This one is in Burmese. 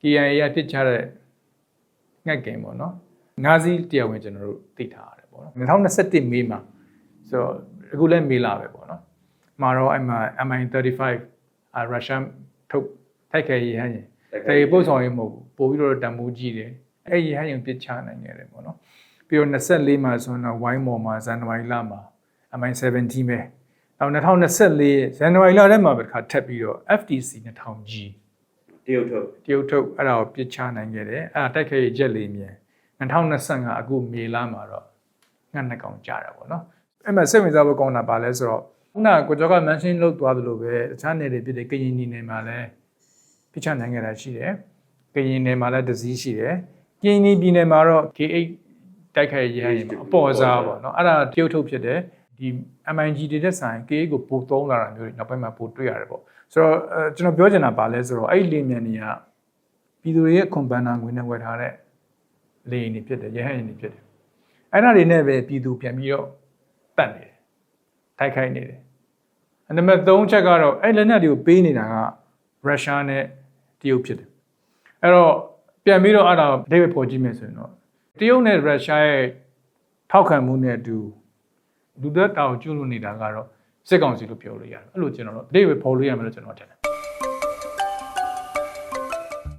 KIA ကတစ်ချတဲ့ငှက်ကင်ပေါ့နော်ငါးစီးတရားဝင်ကျွန်တော်တို့သိထားရတယ်ပေါ့နော်2021မေမှာဆိုတော့အခုလည်းမေလာပဲပေါ့နော်မှာတော့အဲ့မှာ MI35 အာရုရှားထုတ်ထိုက်ခဲရဟန်းရင်တေပို့ဆောင်ရေးမဟုတ်ဘူးပို့ပြီးတော့တန်မိုးကြီးတယ်အဲ့ရဟန်းရင်ပြစ်ချနိုင်ခဲ့တယ်ပေါ့နော်ပြီးတော့24မှာဆိုတော့ဝိုင်းမော်မှာဇန်နဝါရီလမှာ MI17 ပဲနောက်2024ဇန်နဝါရီလထဲမှာပဲတစ်ခါထပ်ပြီးတော့ FTC 2000G တရုတ်ထုတ်တရုတ်ထုတ်အဲ့ဒါကိုပြစ်ချနိုင်ခဲ့တယ်အဲ့ဒါတိုက်ခိုက်ရေးဂျက်လေးမြန်2025အခုမေလမှာတော့ငှက်နှစ်ကောင်ကြာတာပေါ့နော်အဲ့မှာစိတ်ဝင်စားဖို့ကောင်းတာပါလဲဆိုတော့ခုနကကိုကျော်က mention လုပ်သွားသလိုပဲတခြားနယ်တွေဖြစ်တဲ့ကရင်ပြည်နယ်မှာလည်းပြစ်ချနိုင်ခဲ့တာရှိတယ်ကရင်နယ်မှာလည်းတစည်းရှိတယ်ကရင်ပြည်နယ်မှာတော့ K8 တိုက်ခိုက်ရေးရရင်အပေါ်စားပေါ့နော်အဲ့ဒါတရုတ်ထုတ်ဖြစ်တယ် ဒီ MIG တွေတဲ့ဆိုင် K8 ကိုပို့သုံးလာတာမျိုးတွေနောက်ပိုင်းမှာပို့တွေ့ရတယ်ပေါ့ဆိုတော့အဲကျွန်တော်ပြောချင်တာပါလဲဆိုတော့အဲ့ဒီလင်းမြန်တွေကပြည်သူတွေရဲ့ခွန်ပန်းနာငွေနဲ့ဝယ်ထားတဲ့လေရင်တွေဖြစ်တယ်ရဟန်းရင်တွေဖြစ်တယ်အဲ့ဒါတွေနဲ့ပဲပြည်သူပြန်ပြီးတော့တတ်နေတယ်တိုက်ခိုက်နေတယ်အနံပါတ်3ချက်ကတော့အဲ့လက်နက်တွေကိုပေးနေတာကရုရှားနဲ့တရုတ်ဖြစ်တယ်အဲ့တော့ပြန်ပြီးတော့အဲ့ဒါဒိတ်ပေါ်ကြည့်မယ်ဆိုရင်တော့တရုတ်နဲ့ရုရှားရဲ့ထောက်ခံမှုနဲ့အတူ လူသက်တာကိုကျွလွန်နေတာကတော့စစ်ကောင်စီလို့ပြောလို့ရတယ်အဲ့လိုကျွန်တော်တို့ဒိတ်ပေါ်လို့ရမယ်လို့ကျွန်တော်ထင်တယ်